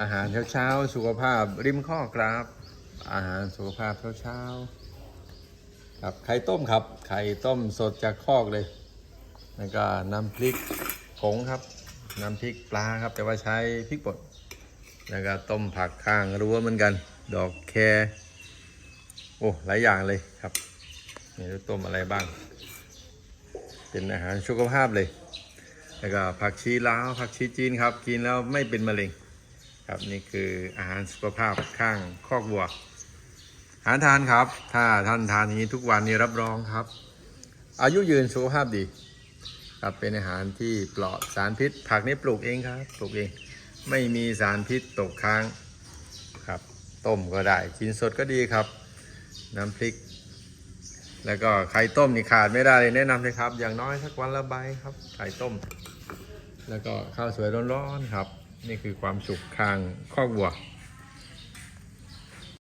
อาหารเช้าๆสุขภาพริมข้อกราบอาหารสุขภาพเช้าๆครับไข่ต้มครับ ไข่ต้มสดจากคอกเลยแล้วก็น้ำพริกผงครับ น้ำพริกปลาครับ แต่ว่าใช้พริกป่นแล้วก็ต้มผักข้างรั้วเหมือนกัน ดอกแครโอ้หลายอย่างเลยครับนี่ต้มอะไรบ้าง เป็นอาหารสุขภาพเลย แล้วก็ผักชีลาวผักชีจีนครับ กินแล้วไม่เป็นมะเร็ง ครับนี่คืออาหารสุขภาพข้างคอกวัวหาทานครับ ถ้าท่านทานอย่างนี้ทุกวันนี้รับรองครับ อายุยืนสุขภาพดี ครับเป็นอาหารที่ปลอดสารพิษ ผักนี้ปลูกเองครับปลูกเอง ไม่มีสารพิษตกค้างครับ ต้มก็ได้กินสดก็ดีครับ น้ำพริก แล้วก็ไข่ต้มนี่ขาดไม่ได้เลยแนะนำเลยครับ อย่างน้อยสักวันละใบครับไข่ต้ม แล้วก็ข้าวสวยร้อนๆครับ นี่คือความสุขข้างคอกวัว